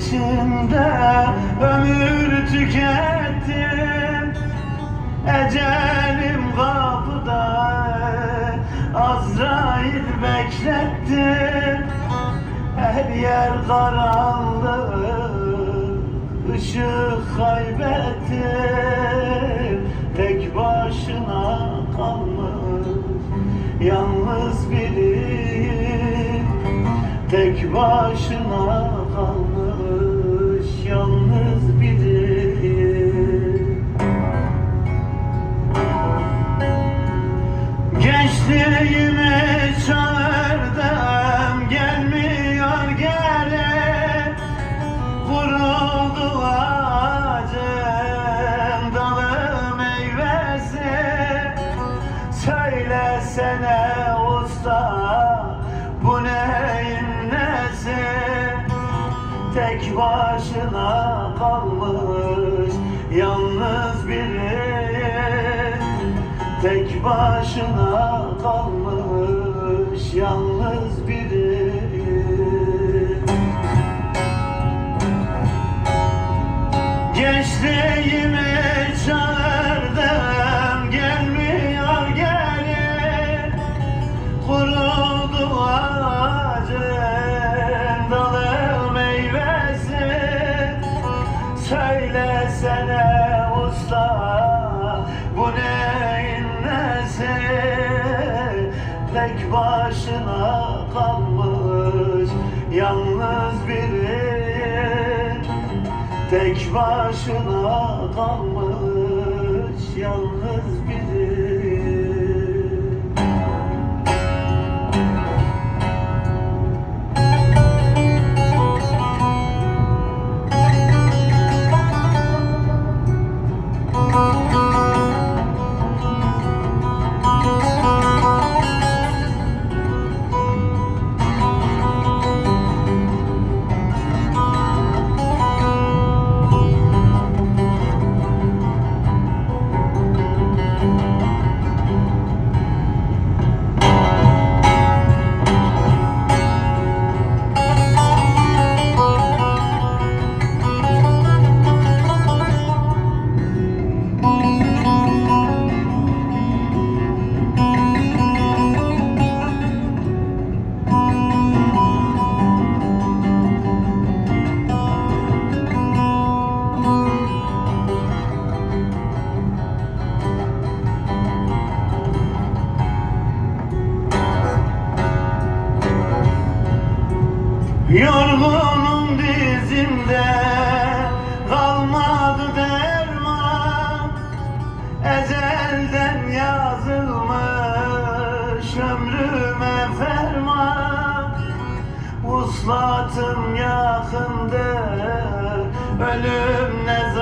içinde ömür tükettim. Ecelim kapıda Azrail bekletti. Her yer karanlık ışık kaybettim Tek başına kalmış Yalnız biri Tek başına Söylesene usta bu neyin nesi? Tek başına kalmış yalnız biri. Tek başına Usta bu neyin nesi? Tek başına kalmış yalnız biri. Tek başına kalmış yalnız biri Yorgunum dizimde kalmadı derman. Ezelden yazılmış ömrüme ferman. Uslatım yakındır ölüm ne zaman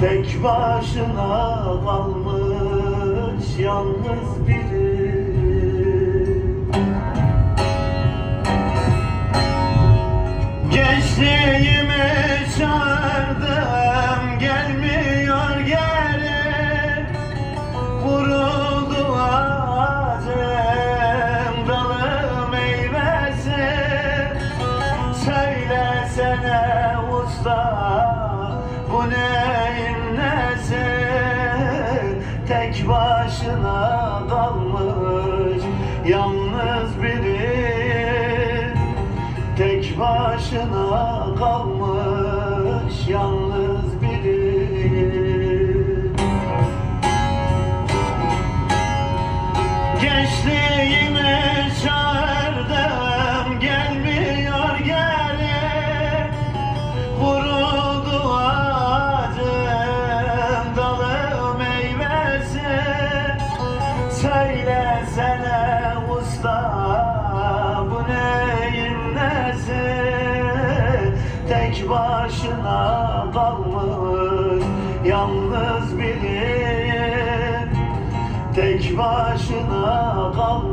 Tek başına kalmış yalnız biri başına kalmış yalnız biri. Tek başına kalmış yalnız biri. Gençliğimi çağırdım Tek başına kalmış yalnız biri Tek başına kalmış